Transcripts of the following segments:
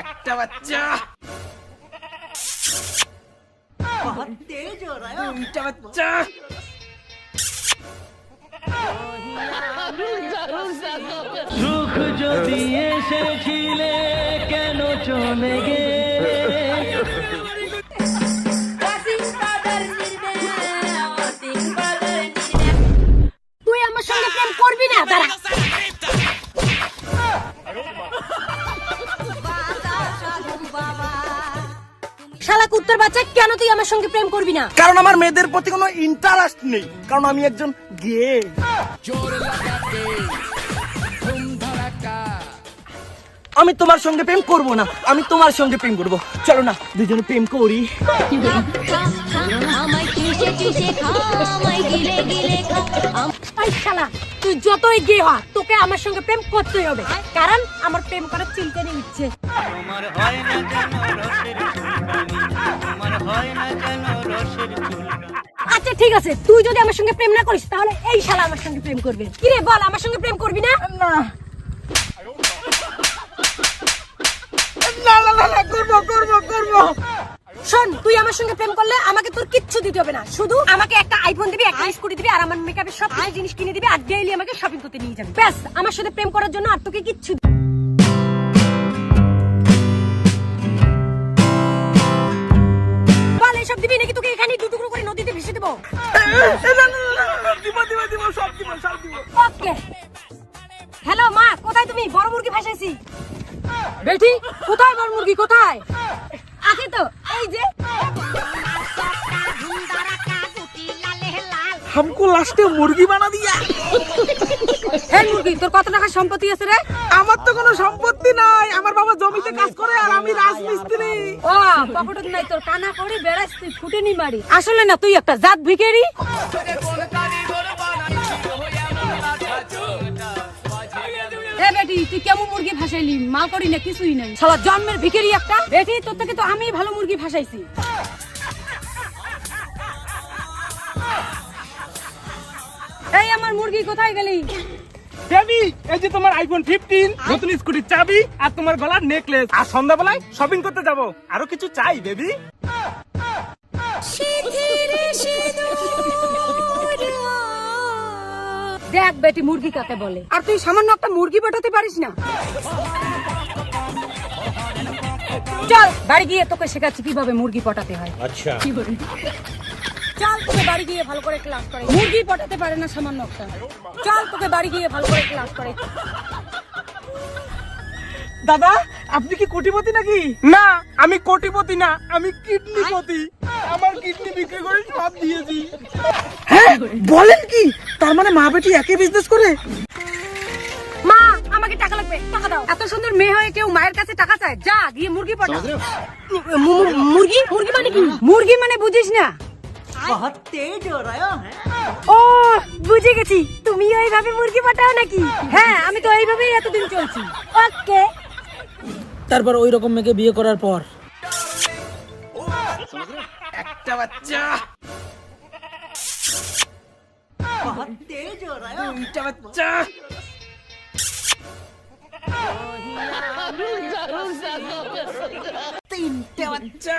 একটা বাচ্চা। দুইটা বাচ্চা। সুখ যদি এসেছিলে কেন চলে গেলে? আমার সঙ্গে প্রেম করবি না। কারণ আমার মেয়েদের প্রতি কোনো ইন্টারেস্ট নেই। কারণ আমি একজন গে। আমি তোমার সঙ্গে প্রেম করব না। আমি তোমার সঙ্গে প্রেম করব। চলো না দুজনে প্রেম করি। তুই যতই গে হ তোকে আমার সঙ্গে প্রেম করতেই হবে। কারণ আমার প্রেম করার চিন্তা নেই ইচ্ছে। আচ্ছা ঠিক আছে। তুই যদি আমার সঙ্গে প্রেম না করিস তাহলে এই শালা আমার সঙ্গে প্রেম করবে। কি রে বল আমার সঙ্গে প্রেম করবি না? না। না না না না করব করব করব। শোন তুই আমার সঙ্গে প্রেম করলে আমাকে তোর কিচ্ছু দিতে হবে না। শুধু আমাকে একটা আইফোন দিবি একটা স্কুটি দিবি আর আমার মেকআপের সব জিনিস কিনে দিবি আর ডেইলি আমাকে শপিং করতে নিয়ে যাবি। ব্যাস আমার সাথে প্রেম করার জন্য আর তোকে কিচ্ছু ওকে। হ্যালো মা কোথায় তুমি? বড় মুরগি ভাসাইছি। বেটি কোথায় বড় মুরগি কোথায়? আছে তো এই যে। हमको লাস্টে মুরগি বানা দিয়া হ্যাঁ মুরগি তোর কত টাকা সম্পত্তি আছে রে আমার তো কোনো সম্পত্তি নাই আমার বাবা জমিতে কাজ করে আর আমি রাজমিস্ত্রি ও পকেটত নাই তোর কানা করে বেড়াস তুই ফুটেনি মারি আসলে না তুই একটা জাত ভিখারি এ বেটি তুই কেমন মুরগি ভাসাইলি মাল করি না কিছুই নাই সবার জন্মের ভিখারি একটা বেটি তোর থেকে তো আমি ভালো মুরগি ভাসাইছি এই আমার মুরগি কোথায় গেলি? বেবি এই যে তোমার আইফোন ফিফটিন নতুন স্কুটির চাবি আর তোমার গলার নেকলেস আর সন্ধ্যাবেলায় শপিং করতে যাব। আরও কিছু চাই বেবি দেখ বেটি মুরগি কাকে বলে। আর তুই সামান্য একটা মুরগি পাঠাতে পারিস না? চল বাড়ি গিয়ে তোকে শেখাচ্ছি কীভাবে মুরগি পটাতে হয়। আচ্ছা। চল তোকে বাড়ি গিয়ে ভালো করে ক্লাস করে। মুরগি পটাতে পারে না সামান্য একটা। চল তোকে বাড়ি গিয়ে ভালো করে ক্লাস করে। দাদা আপনি কি কোটিপতি নাকি? না আমি কোটিপতি না আমি কিডনিপতি। আমার কিডনি বিক্রি করে সব দিয়েছি। হ্যাঁ বলেন কি? তার মানে মা বেটি একই বিজনেস করে? মা আমাকে টাকা লাগবে টাকা দাও। এত সুন্দর মেয়ে হয়ে কেউ মায়ের কাছে টাকা চায়? যা গিয়ে মুরগি মু- মুরগি? মুরগি মানে কি? মুরগি মানে বুঝিস না। বহুত তেজ ও বুঝে গেছি। তুমি এইভাবে মুরগি পাঠাও নাকি? হ্যাঁ আমি তো এইভাবেই এতদিন চলছি। ওকে। তারপর ওই রকম মেয়েকে বিয়ে করার পর। একটা বাচ্চা। তিনটে বাচ্চা।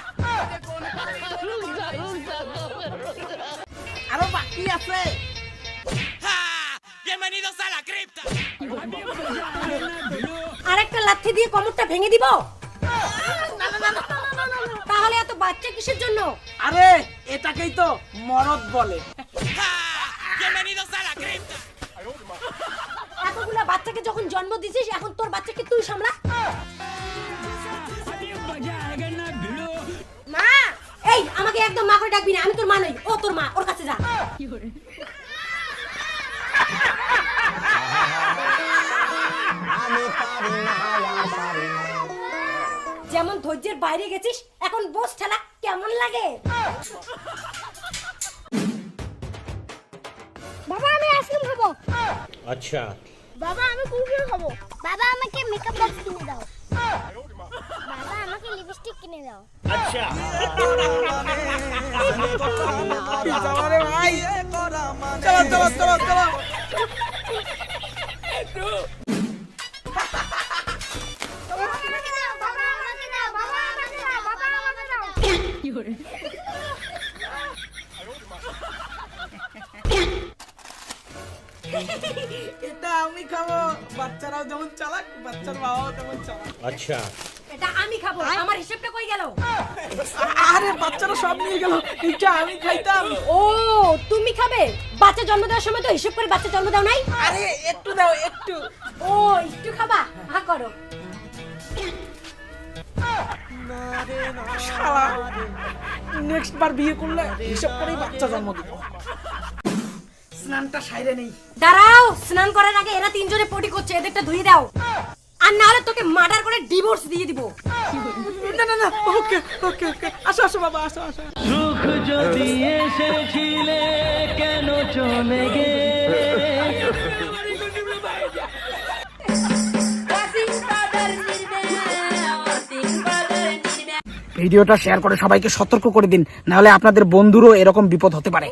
বাকি আছে আরেকটা লাথি দিয়ে কমরটা ভেঙে দিব। তাহলে এত বাচ্চা কিসের জন্য? আরে এটাকেই তো মরদ বলে। এতগুলা বাচ্চাকে যখন জন্ম দিছিস এখন তোর বাচ্চাকে তুই সামলা। মা! এই আমাকে একদম মা করে ডাকবি না আমি তোর মা নই ও তোর মা ওর কাছে যা। যেমন ধৈর্যের বাইরে গেছিস এখন বস ঠেলা কেমন লাগে? বাবা আমি আইসক্রিম খাব। আচ্ছা। বাবা আমি কুরকুরে খাব। বাবা আমাকে মেকআপ বক্স কিনে দাও। বাবা আমাকে লিপস্টিক কিনে দাও আরে ভাই চলো চলো চলো চলো আমি খাব। বাচ্চারাও যেমন চালাক বাচ্চার বাবাও তেমন চালাক। আচ্ছা। এটা আমি খাব আমার হিসেবটা কই গেল? আরে বাচ্চারা সব নিয়ে গেল। এটা আমি খাইতাম। ও তুমি খাবে? বাচ্চা জন্ম দেওয়ার সময় তো হিসেব করে বাচ্চা জন্ম দাও নাই? আরে একটু দাও একটু। ও একটু খাবা? হা করো। শালা নেক্সট বার বিয়ে করলে হিসাব করেই বাচ্চা জন্ম দিব। স্নানটা সাইরে নেই। দাঁড়াও স্নান করার আগে এরা তিনজনে পটি করছে এদেরটা ধুয়ে দাও। আর না হলে তোকে মার্ডার করে ডিভোর্স দিয়ে দিব। না না না ওকে ওকে ওকে। আসো আসো বাবা আসো আসো। সুখ যদি এসেছিলে কেন চলে গে ভিডিওটা শেয়ার করে সবাইকে সতর্ক করে দিন নাহলে আপনাদের বন্ধুরও এরকম বিপদ হতে পারে।